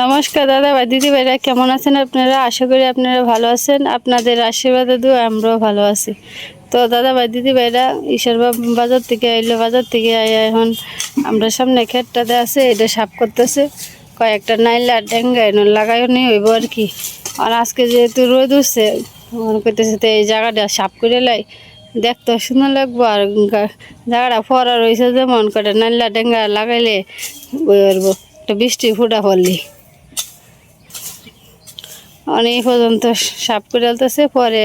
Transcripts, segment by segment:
নমস্কার দাদা ভাই দিদি ভাইরা, কেমন আছেন আপনারা? আশা করি আপনারা ভালো আছেন। আপনাদের আশীর্বাদে দু আমরাও ভালো আছি। তো দাদা ভাই দিদি ভাইরা, ঈশ্বর বাজার থেকে আইলো, বাজার থেকে আইয়া এখন আমরা সামনে ক্ষেতটাতে আছে, এটা সাফ করতেছে। কয়েকটা নাইলা ডেঙ্গা এনে লাগাইও নি হইব আর কি। আর আজকে যেহেতু রোদ উঠছে, মনে করতেছে তো এই জায়গাটা সাফ করে লাই। দেখতে সুন্দর লাগবো আর জায়গাটা ফরা রয়েছে যেমন কটা নাইলা ডেঙ্গা লাগাইলে করব একটা বৃষ্টি ফুটা পড়লি। অনেক পর্যন্ত সাফ করে আলতেছে, পরে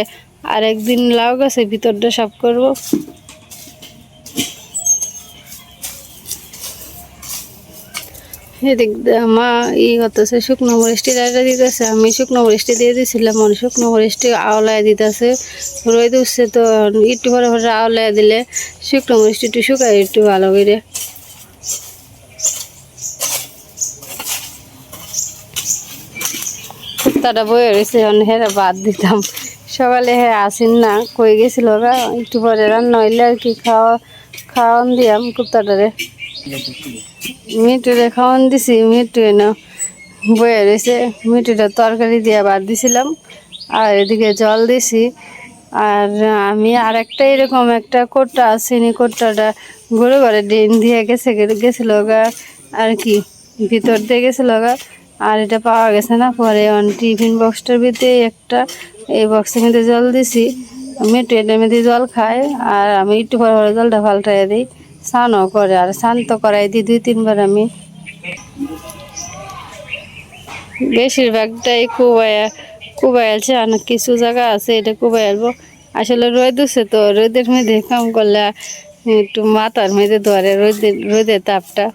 আরেকদিন লাউ গাছে ভিতরটা সাফ করব। এদিক মা ই করতেছে, শুকনো মরিচটি লাইটা দিতেছে। আমি শুকনো মরিচটি দিয়ে দিয়েছিলাম মানে শুকনো মরিচটি আওলায় দিতেছে। রোদ উঠছে তো, একটু পরে পরে আওলায় দিলে শুকনো মরিচটি একটু শুকায়, একটু ভালো করে। কুত্তাটা বয়ে রয়েছে হেরা বাদ দিতাম। সকালে হ্যাঁ আসেন না, কই গেছিল ওরা? একটু পরে রান্না হইলে আর কি খাওয়া, খাওয়ান দিয়াম কুত্তাটারে। মিটুরে খাওয়ান দিছি, মিটু এনে বয়ে রয়েছে। মিটুটা তরকারি দিয়ে বাদ দিছিলাম, আর এদিকে জল দিছি। আর আমি আর একটা এরকম একটা কোট্টা আসেনি কোট্টাটা ঘুরে ঘরে ডিম দিয়ে গেছে, গেছিল গা, আর কি, ভিতর দিয়ে গেছিল গা। আর এটা পাওয়া গেছে না, পরে টিফিন বক্সটার ভিতরে একটা, এই বক্সের মধ্যে জল দিছি, মিটু এটার মধ্যে জল খায়, আর আমি একটু পরে পরে জলটা পাল্টাই দিই, স্নানও করে, আর স্নান তো করাই দিই, দুই তিনবার আমি। বেশিরভাগটাই কুবাইয়া কুবাই আছে আর কিছু জায়গা আছে এটা কুবাই আলবো আসলে রোদ উঠছে তো, রোদের মধ্যে কাম করলে একটু মাথার মধ্যে ধরে, রোদের রোদের তাপটা।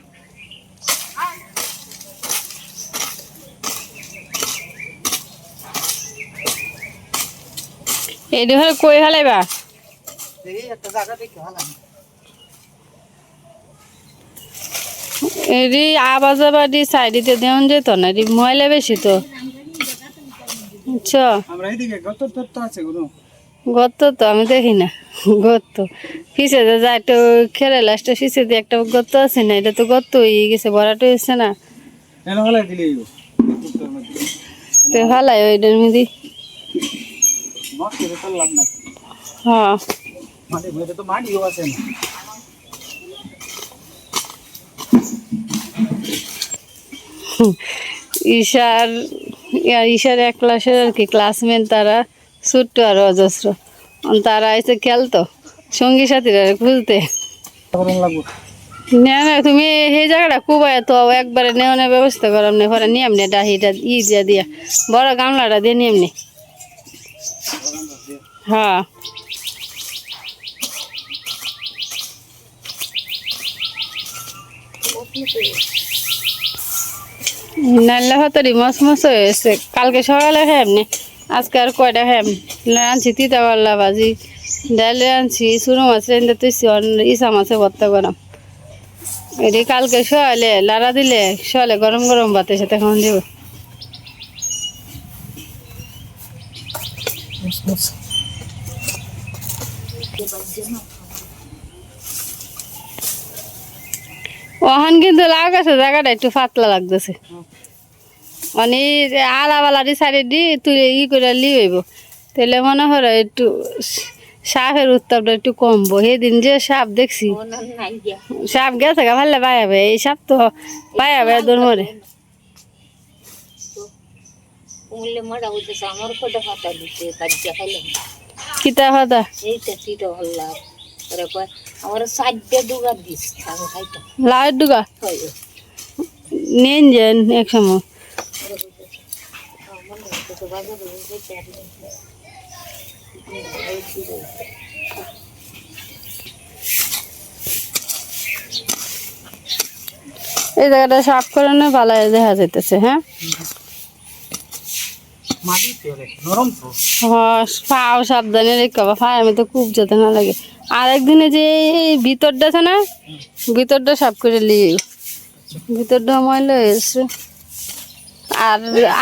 এইটা হলে কই হালাইবা এরি আবাজ আবাদি সাইডিতে দেওয়ান যেত না এরি ময়লা বেশি তো বুঝছ আমরা গত আছে তো আমি দেখি না। গত পিছে যে একটু খেলে লাস্টে পিছে দিয়ে একটা গত আছে না এটা তো গত হয়ে গেছে বড়াটা হয়েছে না। তো হালাই ওইটার মধ্যে করে লাভ নাই। হ্যাঁ। মানে মধ্যে তো মাটিও আছে না। ঈশার ঈশার এক ক্লাসের আর কি ক্লাসমেট তারা ছোট্ট আর অজস্র। তারা এসে খেলতো সঙ্গী সাথীরা খুঁজতে না না তুমি সেই জায়গাটা কুবাই তো একবারে নেওয়ানোর ব্যবস্থা করাম না পরে নিয়ম নে ডাহিটা ই দিয়া দিয়া বড় গামলাটা দিয়ে নিয়ম নে। হ্যাঁ। নাল্লা হতারি মস মস হয়েছে। কালকে সকালে খাই নি, আজকে আর কয়টা খাই আনছি তিতা পাল্লা ভাজি ডালে আনছি চুনো মাছ রেন্দে তুইছি ইসা মাছে ভর্তা এটি কালকে শোয়ালে, লাড়া দিলে শোয়ালে গরম গরম ভাতের সাথে খাওয়ান দিব। ওখান কিন্তু লাউ গাছে জায়গাটা একটু পাতলা লাগতেছে। মানে আলাবালারি সাইডে দি তুই ই করে লি হইব তাহলে মনে হয় একটু সাপের উত্তাপটা একটু কমবো। সেদিন যে সাপ দেখছি সাপ গেছে গা ভালো পাই যাবে এই সাপ তো পাই যাবে মরে। উমলে মারা হইতেছে আমার কটা ফাটা দিতে কাজে খাইলাম কিতা কথা এইটা তিটা হল্লা? পরে কয় আমার সাইডে ডুগা দিস আমি খাইতাম লাউ ডুগা? নেন যান এক সময়। হইতে এই জায়গাটা সাফ করানো ভালো দেখা যাইতেছে হ্যাঁ মাটি তো রে নরম তো হ্যাঁ পাও সাবধানে রেখে পায় আমি তো খুব যাতে না লাগে। আর একদিনে যে ভিতরটা আছে না ভিতরটা সাফ করে নিয়ে ভিতরটা ময়লা হয়েছে। আর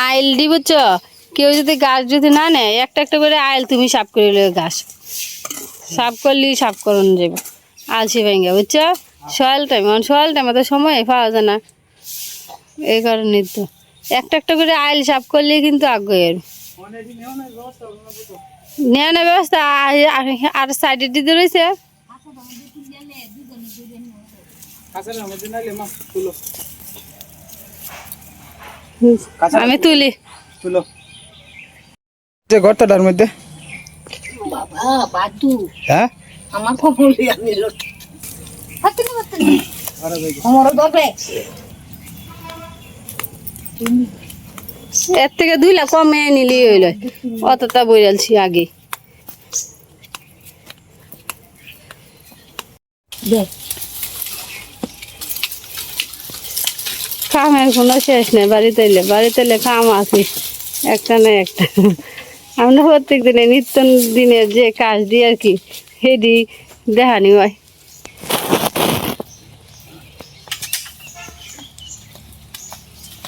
আইল দি বুঝছ? কেউ যদি গাছ যদি না নেয় একটা একটা করে আইল তুমি সাফ করে লিও গাছ। সাফ করলি সাফ করুন যাবে। আলসি ভেঙে বুঝছ? সয়াল টাইম সয়াল টাইমে তো সময় পাওয়া যায় না। এই কারণে তো। একটা একটা করে আইল সাফ করলে কিন্তু আগ্রহের। অনেকদিন এমন ব্যবস্থা আর- সাইডে দিতে রয়েছে। আমি তুলি। তুলো যে গর্তটার মধ্যে। বাবা বাদু। হ্যাঁ? আমার খবর আমি লোক হাতে নি আমার এর থেকে দুইলা কমে নিলি হইল। অতটা বইরালছি আগে। কামের কোনো শেষ নেই বাড়িতে এলে বাড়িতে এলে কাম আছে একটা না একটা। আমরা প্রত্যেক দিনে নিত্য দিনের যে কাজ দিই আর কি সেটি দেখানি হয় হ্যাঁ কুকুমুক লাগবে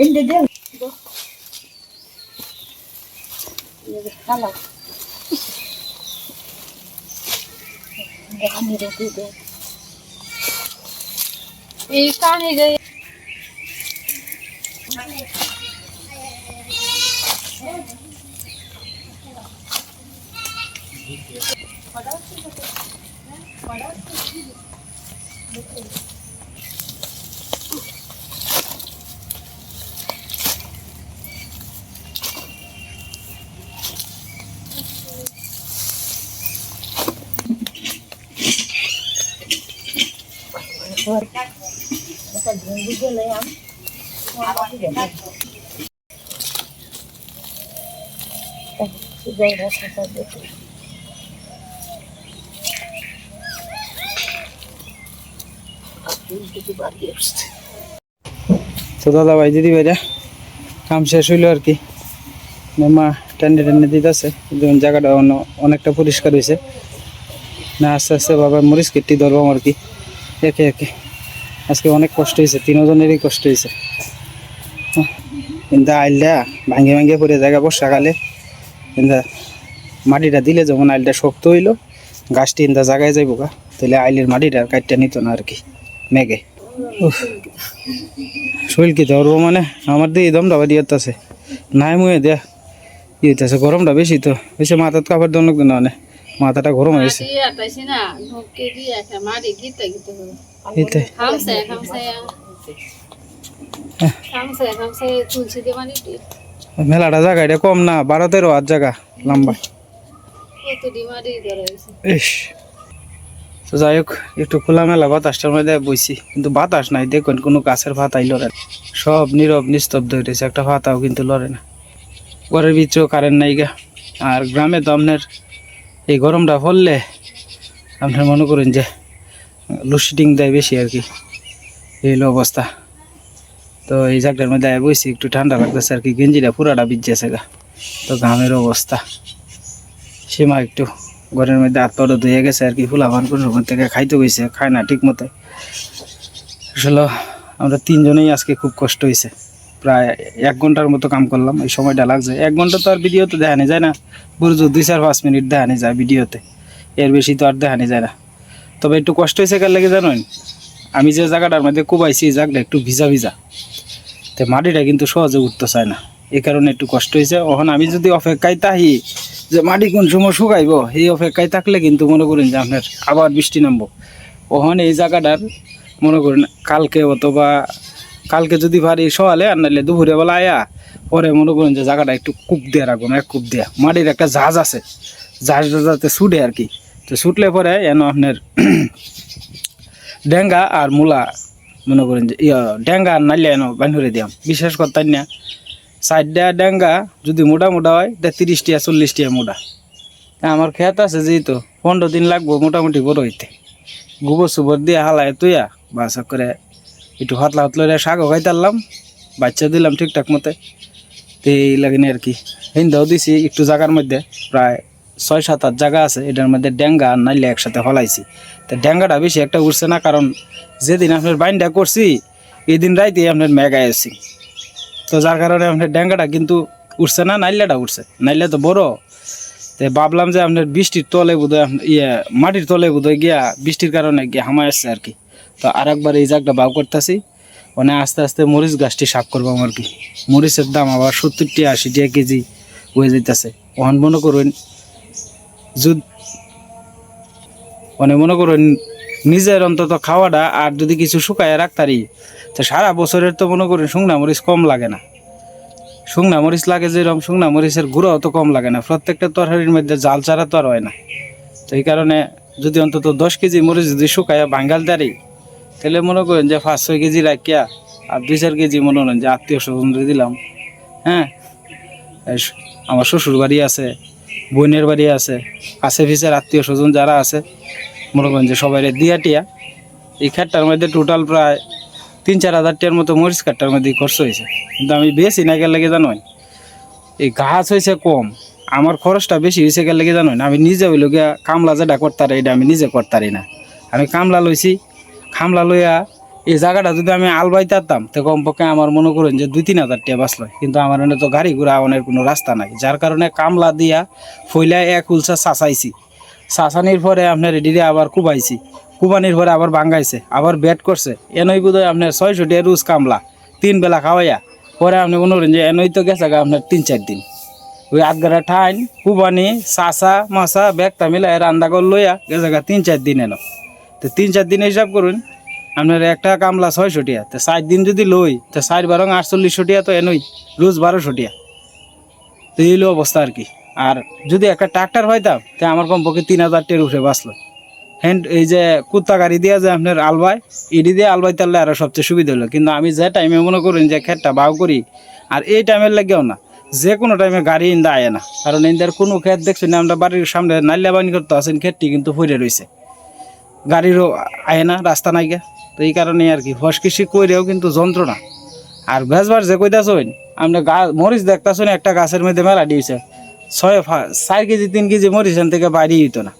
এন্ডে দে খালা আমি রেখে দে এই কানে যে তো দাদা ভাই, দিদি ভাইরা, কাম শেষ হইল আর কি। মা টেন্ডে টেন্ডে দিতেছে যেমন জায়গাটা অনেকটা পরিষ্কার হয়েছে না, আস্তে আস্তে বাবা মরিচ কেটে ধরবো আর কি। একে একে। আজকে অনেক কষ্ট হয়েছে তিনজনেরই কষ্ট হয়েছে। হ্যাঁ, কিন্তু আইলটা ভাঙে ভাঙে পড়ে জায়গা বর্ষাকালে কিন্তু মাটিটা দিলে যখন আইলটা শক্ত হইল গাছটি ইন্দা জায়গায় যাইব গা। তাহলে আইলের মাটিটা কাটটা নিত না আর কি মেঘে। শরীর কি ধরবো মানে? আমার দিয়ে দমটা বাদি আছে নাই মুয়ে দেয়া। ই গরমটা বেশি তো। বেশি মাথার কাপড় লাগতো না মানে। মাথাটা গরম হয়েছে মাটি আটাইছি না ঢোকে দিয়ে একটা মাটি গিতে গিতে হবে এইটাই খামসে খামসে খামসে খামসে তুলসী দিয়ে মাটি মেলাটা জায়গা এটা কম না বারো তেরো হাত জায়গা লম্বা। ইস। তো যাই হোক একটু খোলামেলা বাতাসটার মধ্যে বইছি কিন্তু বাতাস নাই দেখুন কোনো গাছের পাতাই লড়ে না। সব নীরব নিস্তব্ধ হইতেছে একটা ভাতাও কিন্তু লড়ে না। ঘরের ভিতরেও কারেন্ট নাই গা। আর গ্রামে তো আপনার এই গরমটা পড়লে আপনার মনে করেন যে লোডশেডিং দেয় বেশি আর কি। এই হলো অবস্থা। তো এই জায়গাটার মধ্যে আয়া বইছি, একটু ঠান্ডা লাগতেছে আর কি, গেঞ্জিটা পুরাটা ভিজেছে গা। তো গ্রামের অবস্থা। সীমা একটু ঘরের মধ্যে হাত পাটা ধুয়ে গেছে আর কি ফুলাভান কোনো থেকে খাইতে গেছে খায় না ঠিক মতো আসলে আমরা তিনজনেই আজকে খুব কষ্ট হয়েছে প্রায় এক ঘণ্টার মতো কাম করলাম, এই সময়টা লাগছে। এক ঘণ্টা তো আর ভিডিওতে দেখানি যায় না। বুঝছ, দুই চার পাঁচ মিনিট দেখানি যায় ভিডিওতে। এর বেশি তো আর দেখানি যায় না। তবে একটু কষ্ট হয়েছে কার লাগে জানেন? আমি যে জায়গাটার মধ্যে কুবাইছি, এই জায়গাটা একটু ভিজা ভিজা। তো মাটিটা কিন্তু সহজে উঠতে চায় না। এই কারণে একটু কষ্ট হয়েছে। এখন আমি যদি অপেক্ষায় তাহি যে মাটি কোন সময় শুকাইব, এই অপেক্ষায় থাকলে কিন্তু মনে করেন যে আপনার আবার বৃষ্টি নামবো। ওখানে এই জায়গাটার মনে করেন কালকে অথবা কালকে যদি পারি সকালে আর নাহলে দুপুরে বেলা আয়া, পরে মনে করেন যে জায়গাটা একটু কূপ দিয়ে রাখব এক কূপ দেয়া। মাটির একটা জাহাজ আছে। জাহাজটা যাতে ছুটে আর কি। তো ছুটলে পরে এন আপনার ডেঙ্গা আর মূলা, মনে করেন যে ডেঙ্গা আর নাইলে এন বান্ধরে দিয়াম। বিশেষ করতেন না, চারটা ডেঙ্গা যদি মোটা মোটা হয়, তা তিরিশ টিয়া চল্লিশ টিয়া মোটা আমার খেত আছে যেহেতু, পনেরো দিন লাগবো মোটামুটি বড় হইতে। গোবর সুবর দিয়ে হালায় তুইয়া, বাস করে একটু হাতলা হাতলা শাকও খাইতারলাম, বাচ্চা দিলাম ঠিকঠাক মতে। তো এই লাগেনি আর কি। হিন্দাও দিছি, একটু জায়গার মধ্যে, প্রায় ছয় সাত আট জায়গা আছে, এটার মধ্যে ড্যাঙ্গা আর নাইলে একসাথে ফলাইছি। তো ড্যাঙ্গাটা বেশি একটা উঠছে না, কারণ যেদিন আপনার বাইনটা করছি এই দিন রাইতে আপনার মেঘায় আছি। তো যার কারণে আপনার ড্যাঙ্গাটা কিন্তু উঠছে না, নাইলাটা উঠছে নাইলে তো বড়। তো ভাবলাম যে আপনার বৃষ্টির তলে বোধহয় ইয়ে মাটির তলে বোধহয় গিয়া বৃষ্টির কারণে গিয়ে হামায় আসছে আর কি। তো আর একবার এই জায়গাটা বাউ করতেছি। মানে আস্তে আস্তে মরিচ গাছটি সাফ করব আর কি। মরিচের দাম আবার সত্তর টিয়া আশি টাকা কেজি হয়ে যাইতেছে। ওখান মনে করুন মানে মনে করুন, নিজের অন্তত খাওয়াটা আর যদি কিছু শুকায় রাখতারি, তো সারা বছরের তো মনে করুন শুকনা মরিচ কম লাগে না। শুকনা মরিচ লাগে যেরকম শুকনা মরিচের গুঁড়াও তো কম লাগে না। প্রত্যেকটা তরকারির মধ্যে জাল চারা তো আর হয় না। তো এই কারণে যদি অন্তত দশ কেজি মরিচ যদি শুকায় বাঙ্গাল দাঁড়ি তাহলে মনে করেন যে পাঁচ ছয় কেজি রাখিয়া আর দুই চার কেজি মনে করেন যে আত্মীয় স্বজনরে দিলাম। হ্যাঁ? আমার শ্বশুর বাড়ি আছে। বোনের বাড়ি আছে কাছে ফিসের আত্মীয় স্বজন যারা আছে, মনে করেন যে সবাই দিয়া টিয়া, এই খাটটার মধ্যে টোটাল প্রায় তিন চার হাজার টিয়ার মতো মরিচ কাঠটার মধ্যে খরচ হয়েছে। কিন্তু আমি বেশি না গেলে লেগে জানোই? এই গাছ হয়েছে কম, আমার খরচটা বেশি হয়েছে গেলে লেগে জানোই? না আমি নিজে হইল গিয়া কামলা যেটা করতারি, এটা আমি নিজে করতারি না। আমি কামলা লইছি খামলা লইয়া এই জায়গাটা যদি আমি আলবাইতে পারতাম তো কমপক্ষে আমার মনে করেন যে দুই, তিন হাজার টাকা বাঁচলো। কিন্তু আমার এনে তো গাড়ি ঘোড়া আওয়ানোর কোনো রাস্তা নাই। যার কারণে কামলা দিয়া ফইলা এক উলসা চাচাইছি। চাচানির পরে আপনার এদিকে আবার কুবাইছি। কুবানির পরে আবার ভাঙ্গাইছে আবার ব্যাট করছে। এনই বোধ হয় আপনার ছয়শো টাকা রুজ কামলা, তিন বেলা খাওয়াইয়া। পরে আপনি মনে করেন যে এনই তো গেছে আপনার তিন, চার দিন। ওই আটগাড়া ঠাইন, কুবানি, চাচা মাছা ব্যাগটা মিলাই রান্না করে লইয়া গেছে তিন, চার দিন এলো তো তিন, চার দিন হিসাব করুন আপনার একটা কামলা ছয়শো টিয়া, তো ষাট দিন যদি লই, তো ষাট বারং আটচল্লিশশো টিয়া তো এনই, রোজ বারোশো টিয়া। তো এই অবস্থা আর কি। আর যদি একটা ট্রাক্টর হইতাম, তো আমার কমপক্ষে তিন হাজার টিয়ার উঠে বাঁচলো। হ্যান্ড এই যে কুত্তা গাড়ি দিয়ে যে আপনার আলবাই ইডি দিয়ে আলবাই তাহলে আরও সবচেয়ে সুবিধা হলো। কিন্তু আমি যে টাইমে মনে করেন যে ক্ষেতটা বাউ করি, আর এই টাইমের লাগেও না। যে কোনো টাইমে গাড়ি ইন্দা আয় না। কারণ ইন্দার কোনো ক্ষেত দেখছি না, আমরা বাড়ির সামনে নাইলা বানি করতে আছেন, ক্ষেতটি কিন্তু ফুরে রয়েছে গাড়িরও আয় না, রাস্তা নাই গে। তো এই কারণে আর কি ফস কৃষি কইরেও কিন্তু যন্ত্রণা। আর ভেজবার যে কইতাছইন আপনি গা মরিচ দেখতাছেন একটা গাছের মধ্যে মেলা দিয়েছে। ছয় চার কেজি তিন কেজি মরিচ এন থেকে বাইরে হইতো না।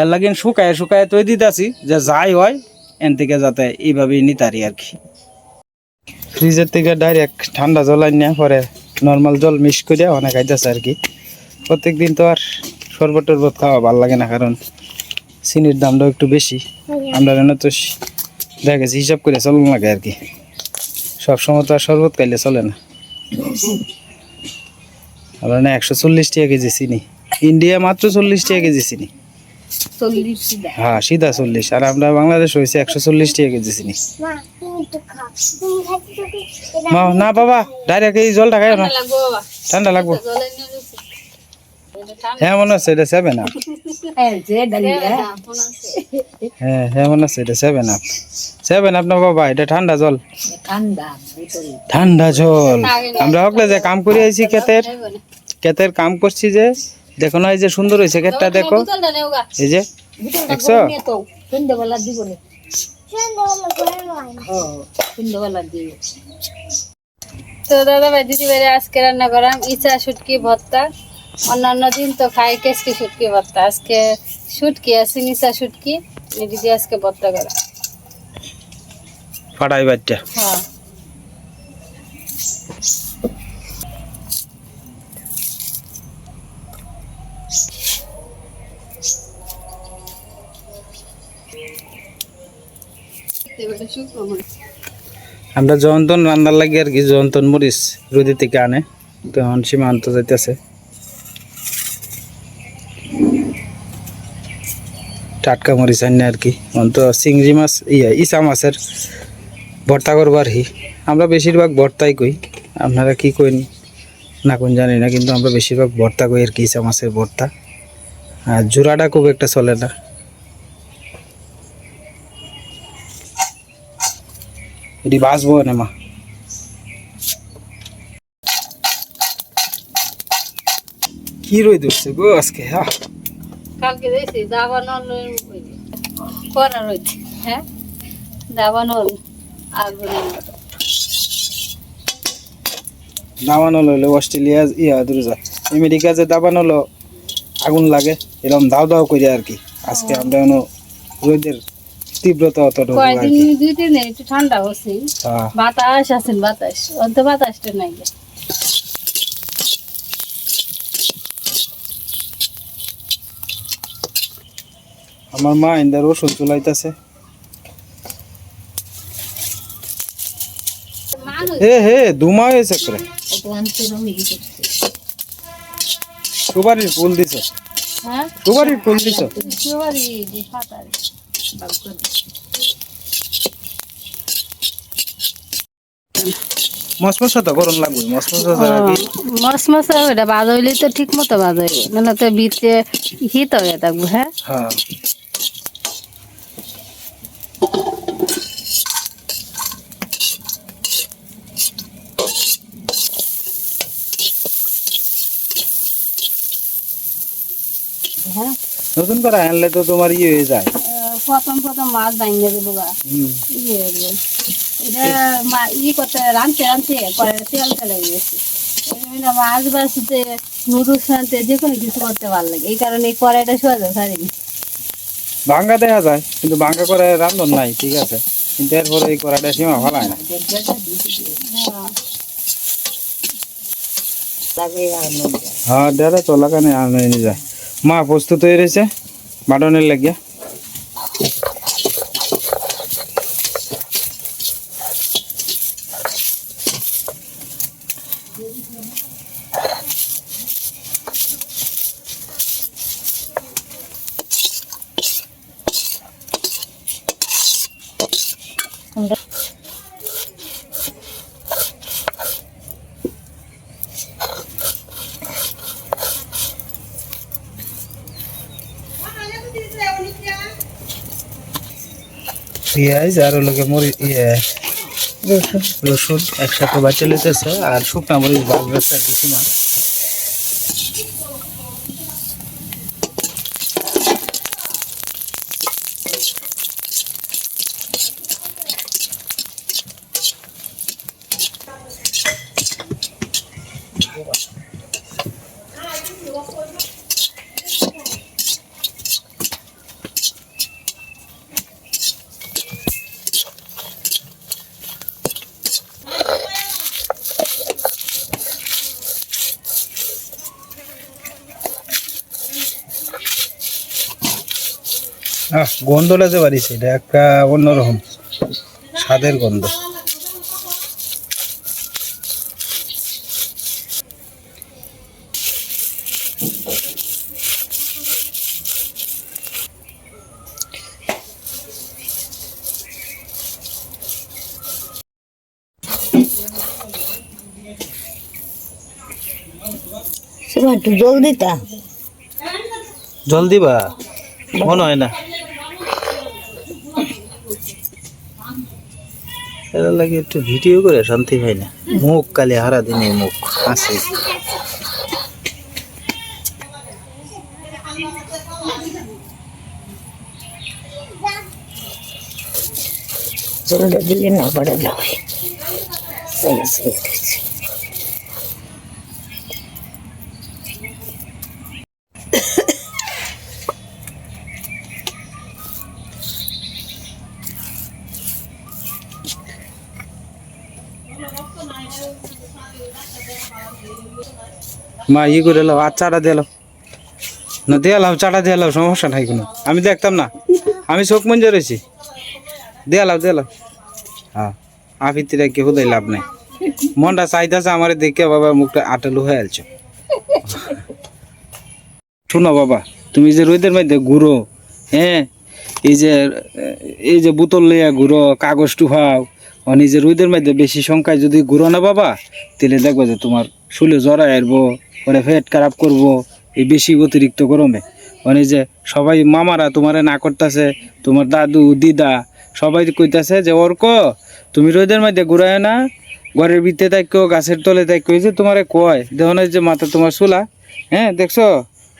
এর লাগিন শুকায় শুকায় তৈ দিতাছি যে যাই হয় এন থেকে যাতে এইভাবেই নিতারি আর কি। ফ্রিজের থেকে ডাইরেক্ট ঠান্ডা জল আনিয়া পরে নর্মাল জল মিক্স করে অনেক খাইতেছে আর কি। প্রত্যেক দিন তো আর শরবত টরবত খাওয়া ভালো লাগে না কারণ চিনির দামটাও একটু বেশি। আমরা এনে তো দেখা গেছে হিসাব করে চলন লাগে আর কি। সবসময় তো আর শরবত খাইলে চলে না। আমরা না একশো চল্লিশ টাকা কেজি চিনি। ইন্ডিয়া মাত্র চল্লিশ টাকা কেজি চিনি। হ্যাঁ সিধা চল্লিশ। আর আমরা বাংলাদেশ হয়েছে একশো চল্লিশ টাকা কেজি চিনি। মা না বাবা ডাইরেক্ট এই জলটা খাই না। ঠান্ডা লাগবো। হ্যাঁ মনে হচ্ছে এটা সেভেন আপ হ্যাঁ হ্যাঁ। হ্যাঁ মনে হচ্ছে এটা সেভেন আপ সেভেন আপ না বাবা এটা ঠান্ডা জল। ঠান্ডা জল। আমরা হকলে যে কাম করে আইছি ক্ষেতের। ক্ষেতের কাম করছি যে দেখো না এই যে সুন্দর হয়েছে ক্ষেতটা দেখো। এই যে দেখছ? তো সন্ধ্যাবেলা দিব না। ও সন্ধ্যাবেলা দিব তো দাদা ভাই দিদি ভাই আজকে রান্না করাম ইচা শুটকি ভর্তা। অন্যান্য দিন তো খাই কেসকি শুটকি ভর্তা। আজকে শুটকি আছে নিচা শুটকি দিদি আজকে ভর্তা করা। ফাটাই বাচ্চা। হ্যাঁ। আমরা জয়ন্তন রান্নার লাগে আর কি জয়ন্তন মরিচ রোদি থেকে আনে তো এখন সীমান্ত যাইতেছে। টাটকা মরিচ আনে আর কি। এখন তো চিংড়ি মাছ, ইয়া ইসা মাছের ভর্তা করবার হি। আমরা বেশিরভাগ ভর্তাই কই। আপনারা কি কইন না কোন জানি না, কিন্তু আমরা বেশিরভাগ ভর্তা কই আর কি ইসা মাছের ভর্তা। আর জোড়াটা খুব একটা চলে না। এটি বাঁচবো না মা। কি রই ধরছে গো আজকে হ্যাঁ? কালকে দেখছি দাবানল করা রয়েছে? হ্যাঁ? দাবানল আগুনের মতো দাবানো হলো অস্ট্রেলিয়া ইয়া দূরে যায় আমেরিকা যে দাবানো হলো আগুন লাগে এরকম দাও দাও করে আর কি। আজকে আমরা রোদের তীব্রতা অতটা আর কয়দিন দুই দিন একটু ঠান্ডা হচ্ছে। হ্যাঁ। বাতাস আছেন বাতাস। অন্ত বাতাসটা নাই। আমার মা ইন্দার ওষুধ চলাইতেছে হে হে দুমা হয়েছে করে সুপারির ফুল দিছ। হ্যাঁ? সুপারির ফুল দিছ। সবারই যে ফাটারে মসমসা তো গরম লাগবে মসমসা ছাড়া কি? মস মশা ওটা বাজ হইলে তো ঠিক মতো বাজ হইবে। নাহলে তো ভিতরে হিত হয়ে থাকব হ্যাঁ হ্যাঁ? হ্যাঁ। নতুন করে আনলে তো তোমার ইয়ে হয়ে যায়। প্রথম প্রথম মাছ বাইন্দে দেবো। ইয়ে যাবে। এটা মা- ই করতে রাঁধতে রাঁধতে পরে তেল তেল গেছে মাছ বাছতে নুডলস রাঁধতে যে কোনো কিছু করতে ভালো লাগে। এই কারণে এই কড়াইটা সোজা ছাড়িনি ভাঙ্গা দেখা যায়, কিন্তু ভাঙ্গা করে রান্ধন নাই, ঠিক আছে? কিন্তু এরপরে এই কড়াটা সীমা ভালো হয় না। হ্যাঁ দাদা চলা কানে আনে নিয়ে যায় মা প্রস্তুত হয়ে রয়েছে বাটনের লাগিয়া। পেঁয়াজ আর ওগুলোকে মরি ইয়ে রসুন, একসাথে বাচ্চা লেতেছে আর শুকনা মরিচ বাঁচবে কিছু না। গন্ধটা যে বাড়িছে এটা একটা অন্যরকম স্বাদের গন্ধ। একটু জলদি তা জল দিবা? মনে হয় না। এর লাগে একটু ভিডিও করে শান্তি পাই না। মুখ কালে হারা দিনে মুখ, হাসি। জলটা দিলে না, বড় লাগে সেই সেই। মা, ই করে এলো আর চাটা দিয়ে না, দিয়ে এলাম চাটা দিয়ে এলাম সমস্যা নাই কোনো। আমি দেখতাম না। আমি চোখ মঞ্জে রয়েছি দিয়ে এলাম দিয়ে এলাম হ্যাঁ আফিতিরা কেউ দেয় লাভ নাই। মনটা চাইতেছে আমার দেখে বাবা মুখটা আটালু হয়ে আলছো। শোনো বাবা, তুমি যে রোদের মধ্যে ঘুরো হ্যাঁ এই যে এই যে বোতল লইয়া ঘুরো, কাগজ টুহাও অনি যে রোদের মধ্যে বেশি সংখ্যায় যদি ঘুরো না বাবা, তাহলে দেখব যে তোমার শুলে জড়াই আসব পরে পেট খারাপ করব, এই বেশি অতিরিক্ত গরমে। মানে যে সবাই মামারা তোমারে না করতেছে, তোমার দাদু, দিদা, সবাই কইতাছে যে অর্ক তুমি রোদের মধ্যে ঘুরায় না, ঘরের ভিতরে থাকো গাছের তলে থাকো যে তোমারে কয় এই যে মাথা তোমার চুলা হ্যাঁ দেখছ?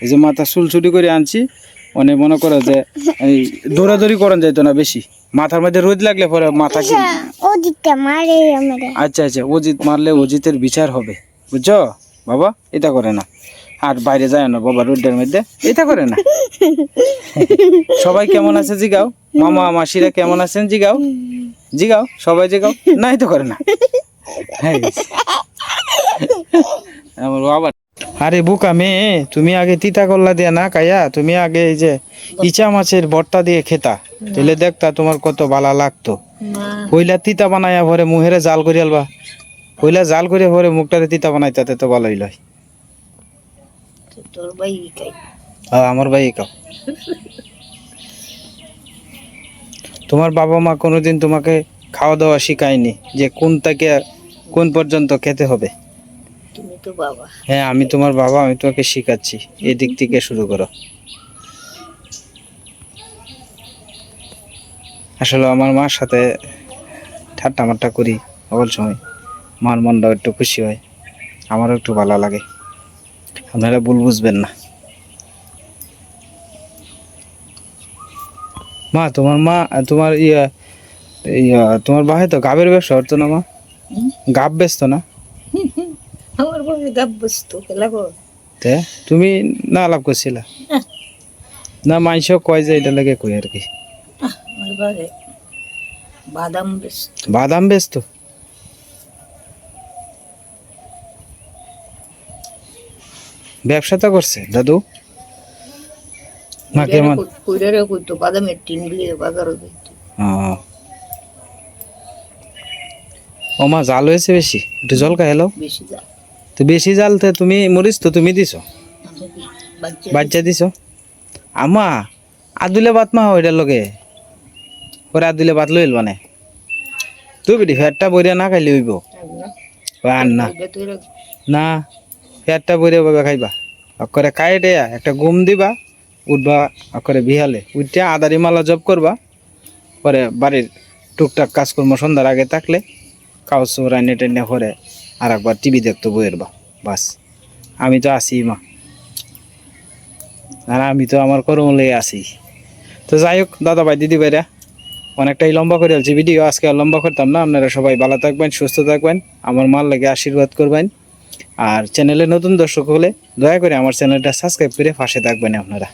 এই যে মাথা চুল ছুটি করে আনছি মানে মনে করো যে এই দৌড়াদৌড়ি করান যাইতো না বেশি। মাথার মধ্যে রোদ লাগলে পরে মাথা কি মারে আমারে। আচ্ছা আচ্ছা অজিত মারলে অজিতের বিচার হবে বুঝছ? বাবা এটা করে না। আর বাইরে যায় না বাবা রোডের মধ্যে এটা করে না। সবাই কেমন আছে জিগাও? মামা মাসিরা কেমন আছেন জিগাও? জিগাও সবাই জিগাও? না এটা করে না। হ্যাঁ। আমার বাবা আরে বুকা মেয়ে তুমি আগে তিতা করলা দিয়ে না কায়া তুমি আগে এই যে ইচা মাছের ভর্তা দিয়ে খেতা। তাহলে দেখতা তোমার কত বালা লাগতো। কইলা তিতা বানাইয়া ভরে মুহেরে জাল করি আলবা। কইলা জাল করে ভরে মুখটারে তিতা বানাই তাতে তো ভালোই লয়। তোর ভাই আমার ভাই কাও তোমার বাবা মা কোনোদিন তোমাকে খাওয়া দাওয়া শিখায়নি যে কোন থেকে কোন পর্যন্ত খেতে হবে। তুমি তো বাবা। হ্যাঁ আমি তোমার বাবা আমি তোমাকে শিখাচ্ছি। এই দিক থেকে শুরু করো। আসলে আমার মার সাথে ঠাট্টা মাট্টা করি সকল সময়। মার মনটাও একটু খুশি হয়। আমারও একটু ভালো লাগে। আপনারা ভুল বুঝবেন না। মা তোমার মা তোমার ইয়া ইয়া তোমার ভাই তো গাবের ব্যবসা করতো না মা? গাব বেচতো না? আমার বাবা গাব বসতো খেলা কর। তে তুমি না লাভ করছিলা? না। মাইস কয় যে এটা লাগে কই আর কি। আমার বাবা বাদাম বেসত। বাদাম বেচতো ব্যবসা তো করছে দাদু? না কেমন? কইরারে কইতো বাদামের টিন দিয়ে বাজারে দিত ও। মা জাল হয়েছে বেশি? একটু জল খাই বেশি যা তো বেশি জাল তো তুমি মরিস তো তুমি দিছ? বাচ্চা দিছ? আমা, আদুলে ভাত মা ওইটার লগে। ওরে আদুলে ভাত লইল মানে তুই বেটি ফ্যাটটা বইরা না খাইলে হইব? আর না। না ফ্যাটটা বইরা বাবা খাইবা। অকরে খাই দেয়া একটা ঘুম দিবা, উঠবা অকরে বিহালে। উঠতে আদারি মালা জব করবা পরে বাড়ির টুকটাক কাজকর্ম সন্ধ্যার আগে থাকলে কাউ রান্না টান্না করে আর একবার টিভি দেখতো বইয়ের বা, বাস। আমি তো আছি মা। আর আমি তো আমার কর্মলে আছি। তো যাই হোক দাদা ভাই দিদি ভাইরা, অনেকটাই লম্বা করে আলছি। ভিডিও আজকে আর লম্বা করতাম না। আপনারা সবাই ভালো থাকবেন, সুস্থ থাকবেন। আমার মাল লাগে আশীর্বাদ করবেন। আর চ্যানেলে নতুন দর্শক হলে দয়া করে আমার চ্যানেলটা সাবস্ক্রাইব করে পাশে থাকবেন আপনারা।